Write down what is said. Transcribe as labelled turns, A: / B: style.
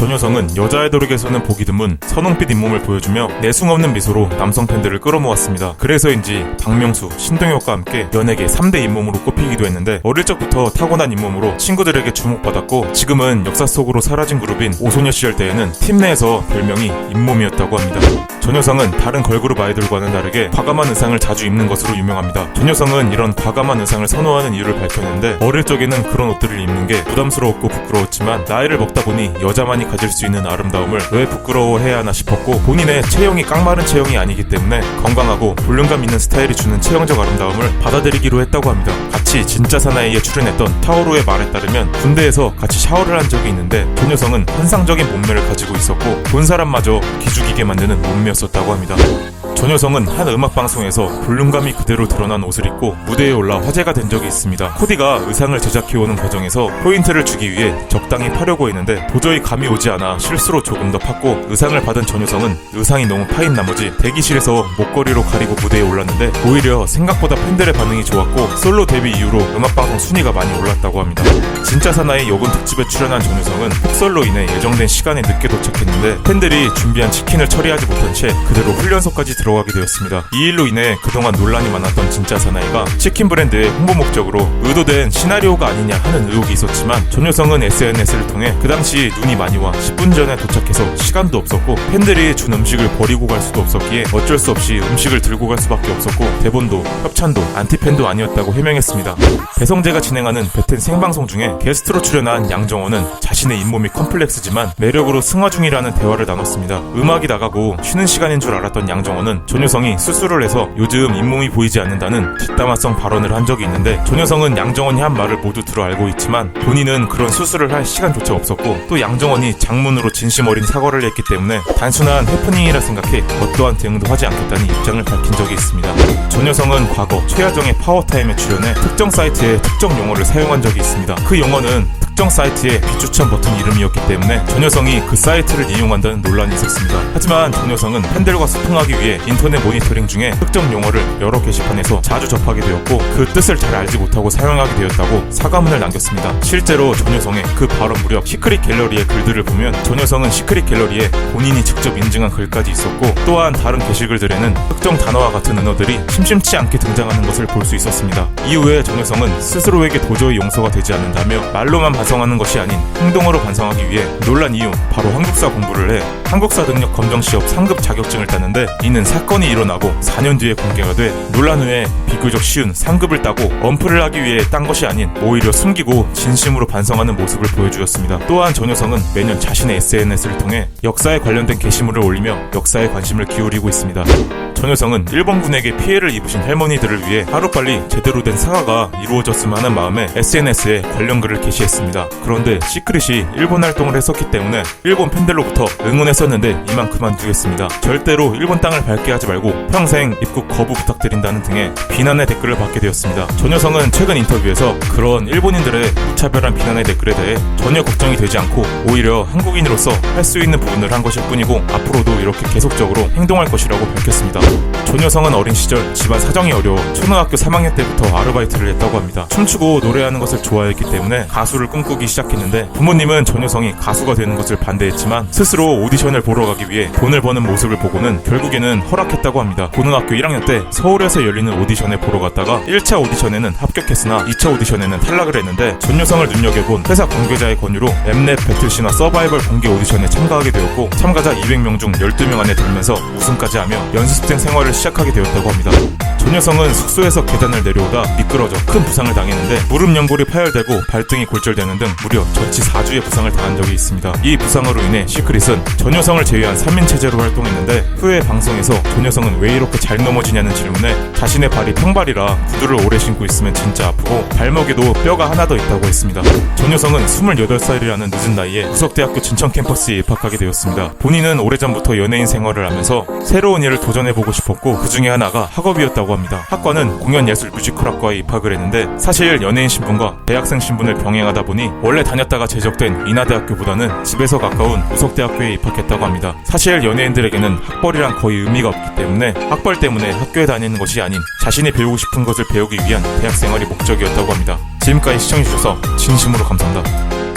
A: 전효성은 여자 아이돌에게서는 보기 드문 선홍빛 잇몸을 보여주며 내숭 없는 미소로 남성 팬들을 끌어모았습니다. 그래서인지 박명수, 신동엽과 함께 연예계 3대 잇몸으로 꼽히기도 했는데 어릴 적부터 타고난 잇몸으로 친구들에게 주목받았고 지금은 역사 속으로 사라진 그룹인 오소녀 시절 때에는 팀 내에서 별명이 잇몸이었다고 합니다. 전효성은 다른 걸그룹 아이돌과는 다르게 과감한 의상을 자주 입는 것으로 유명합니다. 전효성은 이런 과감한 의상을 선호하는 이유를 밝혔는데 어릴 적에는 그런 옷들을 입는 게 부담스러웠고 부끄러웠지만 나이를 먹다 보니 여자만이 가질 수 있는 아름다움을 왜 부끄러워해야 하나 싶었고 본인의 체형이 깡마른 체형이 아니기 때문에 건강하고 볼륨감 있는 스타일이 주는 체형적 아름다움을 받아들이기로 했다고 합니다. 같이 진짜 사나이에 출연했던 타오로의 말에 따르면 군대에서 같이 샤워를 한 적이 있는데 전효성은 환상적인 몸매를 가지고 있었고 본 사람마저 기죽이게 만드는 몸매였었다고 합니다. 전효성은 한 음악 방송에서 볼륨감이 그대로 드러난 옷을 입고 무대에 올라 화제가 된 적이 있습니다. 코디가 의상을 제작해오는 과정에서 포인트를 주기 위해 적당히 파려고 했는데 도저히 감이 오지 않아 실수로 조금 더 팠고 의상을 받은 전효성은 의상이 너무 파인 나머지 대기실에서 목걸이로 가리고 무대에 올랐는데 오히려 생각보다 팬들의 반응이 좋았고 솔로 데뷔 이후로 음악 방송 순위가 많이 올랐다고 합니다. 진짜 사나이 여군 특집에 출연한 전효성은 폭설로 인해 예정된 시간에 늦게 도착했는데 팬들이 준비한 치킨을 처리하지 못한 채 그대로 훈련소까지 들어가게 되었습니다. 이 일로 인해 그동안 논란이 많았던 진짜 사나이가 치킨 브랜드의 홍보 목적으로 의도된 시나리오가 아니냐 하는 의혹이 있었지만 전효성은 SNS를 통해 그 당시 눈이 많이 와 10분 전에 도착해서 시간도 없었고 팬들이 준 음식을 버리고 갈 수도 없었기에 어쩔 수 없이 음식을 들고 갈 수밖에 없었고 대본도 협찬도 안티팬도 아니었다고 해명했습니다. 배성재가 진행하는 베텐 생방송 중에 게스트로 출연한 양정원은 자신의 잇몸이 컴플렉스지만 매력으로 승화 중이라는 대화를 나눴습니다. 음악이 나가고 쉬는 시간인 줄 알았던 양정원은 전효성이 수술을 해서 요즘 잇몸이 보이지 않는다는 뒷담화성 발언을 한 적이 있는데 전효성은 양정원이 한 말을 모두 들어 알고 있지만 본인은 그런 수술을 할 시간조차 없었고 또 양정원이 장문으로 진심 어린 사과를 했기 때문에 단순한 해프닝이라 생각해 어떠한 대응도 하지 않겠다는 입장을 밝힌 적이 있습니다. 전효성은 과거 최하정의 파워타임에 출연해 특정 사이트에 특정 용어를 사용한 적이 있습니다. 그 용어는 특정 사이트의 비추천 버튼 이름이었기 때문에 전효성이 그 사이트를 이용한다는 논란이 있었습니다. 하지만 전효성은 팬들과 소통하기 위해 인터넷 모니터링 중에 특정 용어를 여러 게시판에서 자주 접하게 되었고 그 뜻을 잘 알지 못하고 사용하게 되었다고 사과문을 남겼습니다. 실제로 전효성의 그 발언 무렵 시크릿 갤러리의 글들을 보면 전효성은 시크릿 갤러리에 본인이 직접 인증한 글까지 있었고 또한 다른 게시글들에는 특정 단어와 같은 은어들이 심심치 않게 등장하는 것을 볼 수 있었습니다. 이후에 전효성은 스스로에게 도저히 용서가 되지 않는다며 말로만 반성하는 것이 아닌 행동으로 반성하기 위해 논란 이후 바로 한국사 공부를 해 한국사 능력 검정 시험 상급 자격증을 따는데 이는 사건이 일어나고 4년 뒤에 공개가 돼 논란 후에 비교적 쉬운 상급을 따고 언플을 하기 위해 딴 것이 아닌 오히려 숨기고 진심으로 반성하는 모습을 보여주었습니다. 또한 전효성은 매년 자신의 SNS를 통해 역사에 관련된 게시물을 올리며 역사에 관심을 기울이고 있습니다. 전효성은 일본군에게 피해를 입으신 할머니들을 위해 하루빨리 제대로 된 사과가 이루어졌으면 하는 마음에 SNS에 관련 글을 게시했습니다. 그런데 시크릿이 일본 활동을 했었기 때문에 일본 팬들로부터 응원했었는데 이만 그만두겠습니다. 절대로 일본 땅을 밟게 하지 말고 평생 입국 거부 부탁드린다는 등의 비난의 댓글을 받게 되었습니다. 전효성은 최근 인터뷰에서 그런 일본인들의 무차별한 비난의 댓글에 대해 전혀 걱정이 되지 않고 오히려 한국인으로서 할 수 있는 부분을 한 것일 뿐이고 앞으로도 이렇게 계속적으로 행동할 것이라고 밝혔습니다. 전효성은 어린 시절 집안 사정이 어려워 초등학교 3학년 때부터 아르바이트를 했다고 합니다. 춤추고 노래하는 것을 좋아했기 때문에 가수를 꿈 꾸기 시작했는데 부모님은 전효성이 가수가 되는 것을 반대했지만 스스로 오디션을 보러 가기 위해 돈을 버는 모습을 보고는 결국에는 허락했다고 합니다. 고등학교 1학년 때 서울에서 열리는 오디션에 보러 갔다가 1차 오디션에는 합격했으나 2차 오디션에는 탈락을 했는데 전효성을 눈여겨본 회사 관계자의 권유로 엠넷 배틀시나 서바이벌 공개 오디션에 참가하게 되었고 참가자 200명 중 12명 안에 들면서 우승까지 하며 연습생 생활을 시작하게 되었다고 합니다. 전효성은 숙소에서 계단을 내려오다 미끄러져 큰 부상을 당했는데 무릎 연골이 파열되고 발등이 골절되는 등 무려 전치 4주의 부상을 당한 적이 있습니다. 이 부상으로 인해 시크릿은 전효성을 제외한 3인 체제로 활동했는데 후에 방송에서 전효성은 왜 이렇게 잘 넘어지냐는 질문에 자신의 발이 평발이라 구두를 오래 신고 있으면 진짜 아프고 발목에도 뼈가 하나 더 있다고 했습니다. 전효성은 28살이라는 늦은 나이에 구석대학교 진천 캠퍼스에 입학하게 되었습니다. 본인은 오래전부터 연예인 생활을 하면서 새로운 일을 도전해보고 싶었고 그 중에 하나가 학업이었다 고 합니다. 학과는 공연예술 뮤지컬학과에 입학을 했는데 사실 연예인 신분과 대학생 신분을 병행하다 보니 원래 다녔다가 제적된 인하대학교보다는 집에서 가까운 우석대학교에 입학했다고 합니다. 사실 연예인들에게는 학벌이란 거의 의미가 없기 때문에 학벌 때문에 학교에 다니는 것이 아닌 자신이 배우고 싶은 것을 배우기 위한 대학 생활이 목적이었다고 합니다. 지금까지 시청해주셔서 진심으로 감사합니다.